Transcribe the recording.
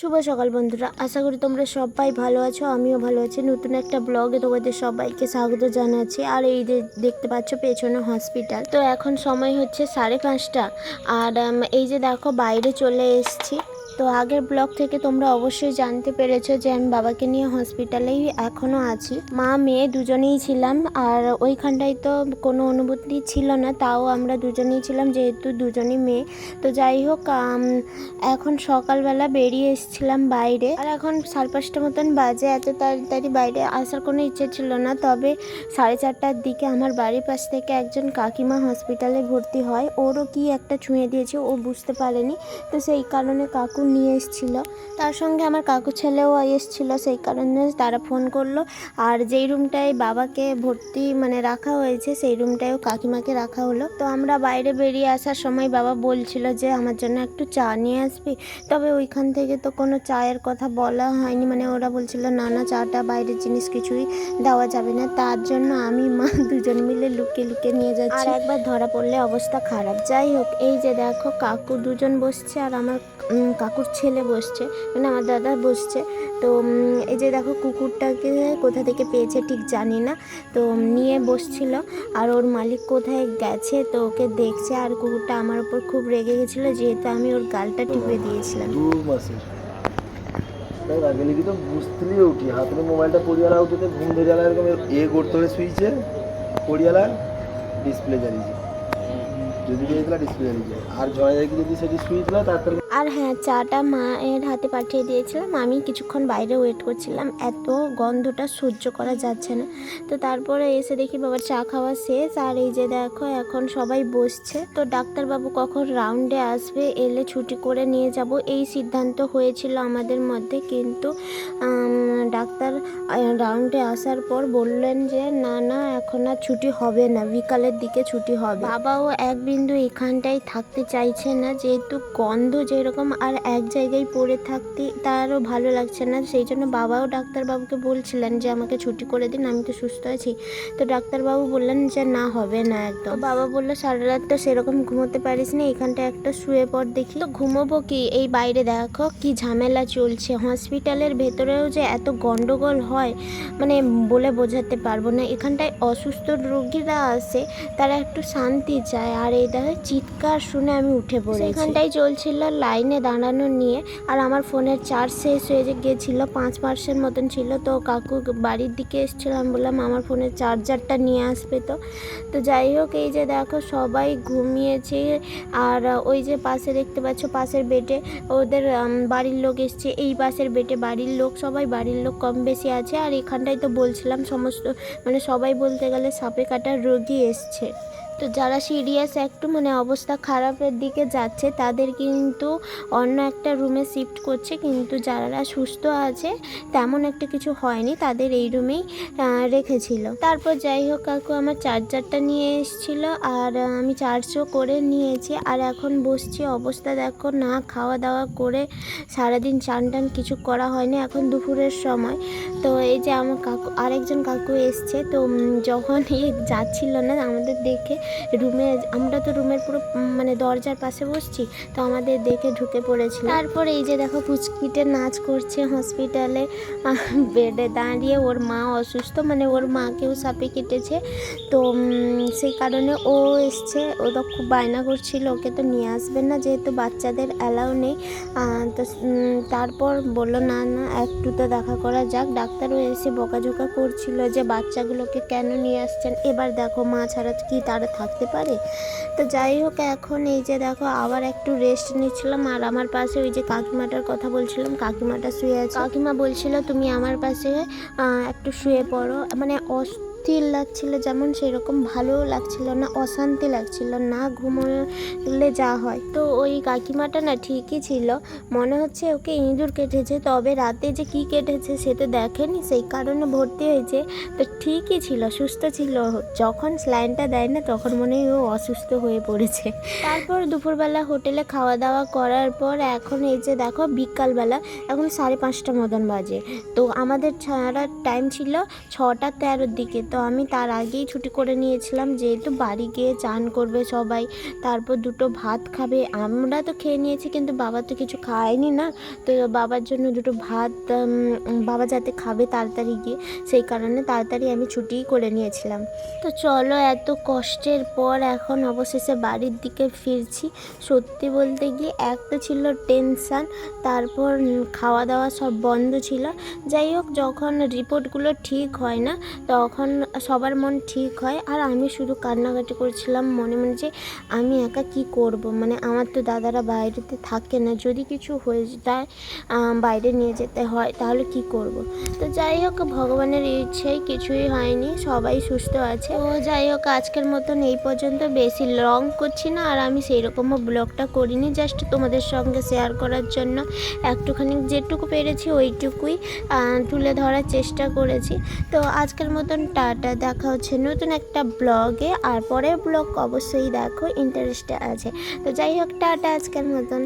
শুভ সকাল বন্ধুরা। আশা করি তোমরা সবাই ভালো আছো, আমিও ভালো আছি। নতুন একটা ব্লগে তোমাদের সবাইকে স্বাগত জানাচ্ছি। আর এই যে দেখতে পাচ্ছ পেছনে হসপিটাল তো এখন সময় হচ্ছে সাড়ে পাঁচটা। আর এই যে দেখো বাইরে চলে এসেছি। তো আগের ব্লগ থেকে তোমরা অবশ্যই জানতে পেরেছ যে আমি বাবাকে নিয়ে হসপিটালেই এখনও আছি। মা, মেয়ে দুজনেই ছিলাম আর ওইখানটায় তো কোনো অনুভূতি ছিল না, তাও আমরা দুজনেই ছিলাম যেহেতু দুজনই মেয়ে। তো যাই হোক এখন সকালবেলা বেরিয়ে এসেছিলাম বাইরে আর এখন সাড়ে পাঁচটা মতন বাজে, এত তাড়াতাড়ি বাইরে আসার কোনো ইচ্ছে ছিল না। তবে সাড়ে চারটার দিকে আমার বাড়ির পাশ থেকে একজন কাকিমা হসপিটালে ভর্তি হয়। ওরও কি একটা ছুঁয়ে দিয়েছে ও বুঝতে পারেনি। তো সেই কারণে কাকু নিয়ে এসেছিল। তার সঙ্গে আমার কাকু ছেলেও এসেছিল সেই কারণে তারা ফোন করল। আর যেই রুমটায় বাবাকে ভর্তি মানে রাখা হয়েছে সেই রুমটায়ও কাকিমাকে রাখা হলো। তো আমরা বাইরে বেরিয়ে আসার সময় বাবা বলছিল যে আমার জন্য একটু চা নিয়ে আসবি? তবে ওইখান থেকে তো কোনো চায়ের কথা বলা হয়নি। মানে ওরা বলছিল না না চাটা বাইরের জিনিস কিছুই দেওয়া যাবে না। তার জন্য আমি মা দুজন মিলে লুকিয়ে লুকিয়ে নিয়ে যাচ্ছি। আর একবার ধরা পড়লে অবস্থা খারাপ। যাই হোক এই যে দেখো কাকু দুজন বসছে আর আমার উম, কাকুর ছেলে বসছে মানে আমার দাদা বসছে। তো এই যে দেখো কুকুরটাকে কোথা থেকে পেয়েছে ঠিক জানি না। তো নিয়ে বসছিল আর ওর মালিক কোথায় গেছে তো ওকে দেখছে আর কুকুরটা আমার উপর খুব রেগে গেছিল যেহেতু আমি ওর গালটা টিপে দিয়েছিলাম। তাই আগে লিখি তো বুঝতেই উঠি হাতে মোবাইলটা পরিয়ালা উঠতে ঘুম ধরে গেল এরকম এ করতে হবে সুইচে পরিয়ালা ডিসপ্লে জ্বালিয়েছে। যদি ডিসপ্লে জ্বালিয়েছে। আর জয় যদি সেটি সুইচ না তার আর হ্যাঁ চাটা মায়ের হাতে পাঠিয়ে দিয়েছিলাম। আমি কিছুক্ষণ বাইরে ওয়েট করছিলাম। এত গন্ধটা সহ্য করা যাচ্ছে না। তো তারপরে এসে দেখি বাবার চা খাওয়া শেষ। আর এই যে দেখো, এখন সবাই বসছে। তো ডাক্তারবাবু কখন রাউন্ডে আসবে, এলে ছুটি করে নিয়ে যাব? এই সিদ্ধান্ত হয়েছিল আমাদের মধ্যে। কিন্তু ডাক্তার রাউন্ডে আসার পর বললেন যে, না না, এখন আর ছুটি হবে না। বিকালের দিকে ছুটি হবে। বাবাও এক বিন্দু এখানটায় থাকতে চাইছে না। যেহেতু গন্ধ যেরকম আর এক জায়গায় পড়ে থাকতে তারও ভালো লাগছে না। সেই জন্য বাবাও ডাক্তারবাবুকে বলছিলেন যে, আমাকে ছুটি করে দিন, আমি তো সুস্থ আছি। তো ডাক্তারবাবু বললেন যে, না, হবে না একদম। বাবা বলল, সারা রাত তো সেরকম ঘুমোতে পারিস না এখানটা একটা শুয়ে পড় দেখি। তো ঘুমোবো কি, এই বাইরে দেখো, কি ঝামেলা চলছে। হসপিটালের ভেতরেও যে এত গন্ডগোল হয় মানে বলে বোঝাতে পারব না। এখানটায় অসুস্থ রোগীরা আসে তারা একটু শান্তি চায়। আর এই দেখো চিৎকার শুনে আমি উঠে পড়েছি। এখানটাই চলছিল লাইনে দাঁড়ানো নিয়ে আর আমার ফোনের চার্জ শেষ হয়ে যে গেছিল, পাঁচ পার্সেন্ট মতন ছিল তো কাকু বাড়ির দিকে এসেছিলাম বললাম আমার ফোনের চার্জারটা নিয়ে আসবে তো। তো যাই হোক, এই যে দেখো সবাই ঘুমিয়েছে আর ওই যে পাশে দেখতে পাচ্ছ পাশের বেডে ওদের বাড়ির লোক এসছে। এই পাশের বেডে বাড়ির লোক, সবাই বাড়ির লোক কম বেশি আছে আর এখানটায় তো বলছিলাম সমস্ত মানে সবাই বলতে গেলে সাপে কাটার রোগী এসছে। তো যারা সিরিয়াস, একটু মানে অবস্থা খারাপের দিকে যাচ্ছে, তাদের কিন্তু অন্য একটা রুমে শিফট করছে। কিন্তু যারা সুস্থ আছে, তেমন একটা কিছু হয়নি, তাদের এই রুমেই রেখেছিল। তারপর যাই হোক, কাকু আমার চার্জারটা নিয়ে এসেছিল, আর আমি চার্জও করে নিয়েছি। আর এখন বসছি, অবস্থা দেখো, না খাওয়া দাওয়া করে সারাদিন চান টান কিছু করা হয়নি। এখন দুপুরের সময়। তো এই যে আমার কাকু, আরেকজন কাকু এসছে, তো যখন এই যাচ্ছিল না আমাদের দেখে রুমে, আমরা তো রুমের পুরো মানে দরজার পাশে বসছি, তো আমাদের দেখে ঢুকে পড়েছিল। তারপর এই যে দেখো পুচকিটে নাচ করছে হসপিটালে বেডে দাঁড়িয়ে, ওর মা অসুস্থ মানে ওর মাকেও সাপে কেটেছে, তো সেই কারণে ও এসছে, ও তো খুব বায়না করছিল, ওকে তো নিয়ে আসবেন না, যেহেতু বাচ্চাদের অ্যালাউ নেই তো তারপর বলল, না না, একটু তো দেখা করা যাক ডাক্তারও এসে বকাঝোকা করছিল যে বাচ্চাগুলোকে কেন নিয়ে আসছেন? এবার দেখো মা ছাড়া কি তারা থাকতে পারে? তো যাই হোক, এখন এই যে দেখো আবার একটু রেস্ট নিচ্ছিলাম আর আমার পাশে ওই যে কাকিমাটার কথা বলছিলাম, কাকিমাটা শুয়ে আছে। কাকিমা বলছিল, তুমি আমার পাশে একটু শুয়ে পড়ো। মানে অস্থির লাগছিল, যেমন সেরকম ভালোও লাগছিল না, অশান্তি লাগছিল, না ঘুমোলে যা হয়। তো ওই কাকিমাটা না ঠিকই ছিল। মনে হচ্ছে ওকে ইঁদুর কেটেছে, তবে রাতে যে কি কেটেছে সে তো দেখেনি, সেই কারণে ভর্তি হয়েছে। তো ঠিকই ছিল, সুস্থ ছিল। যখন স্লাইনটা দেয় না, তখন মনে হয় ও অসুস্থ হয়ে পড়েছে। তারপর দুপুরবেলা হোটেলে খাওয়া দাওয়া করার পর এখন এই যে দেখো বিকালবেলা, এখন সাড়ে পাঁচটা মতন বাজে। তো আমাদের ছাড়ার টাইম ছিল ছটা তেরোর দিকে। তো আমি তার আগেই ছুটি করে নিয়েছিলাম, যেহেতু বাড়ি গিয়ে চান করবে সবাই, তারপর দুটো ভাত খাবে। আমরা তো খেয়ে নিয়েছি, কিন্তু বাবা তো কিছু খায়নি না। তো বাবার জন্য দুটো ভাত বাবা যাতে খাবে তাড়াতাড়ি গিয়ে, সেই কারণে তাড়াতাড়ি আমি ছুটিই করে নিয়েছিলাম। তো চলো, এত কষ্টের পর এখন অবশেষে বাড়ির দিকে ফিরছি। সত্যি বলতে গিয়ে এক তো ছিল টেনশান, তারপর খাওয়া দাওয়া সব বন্ধ ছিল। যাই হোক, যখন রিপোর্টগুলো ঠিক হয় না, তখন সবার মন ঠিক হয়, আর আমি শুধু কান্নাকাটি করছিলাম মনে মনে যে আমি একা কি করব? মানে আমার তো দাদারা বাইরেতে থাকে না, যদি কিছু হয়ে যায় বাইরে নিয়ে যেতে হয়, তাহলে কি করব? তো যাই হোক, ভগবানের ইচ্ছেই কিছুই হয়নি, সবাই সুস্থ আছে। ও যাই হোক, আজকের মতন এই পর্যন্ত। বেশি লং করছি না, আর আমি সেই রকমও ব্লগটা করিনি জাস্ট তোমাদের সঙ্গে শেয়ার করার জন্য। একটুখানি যেটুকু পেরেছি, ওইটুকুই তুলে ধরার চেষ্টা করেছি। তো আজকের মতন টাটা দেখা হচ্ছে নতুন একটা ব্লগে, আর পরের ব্লগ অবশ্যই দেখো ইন্টারেস্টে আছে। তো যাই হোক, টাটা আজকের মতন।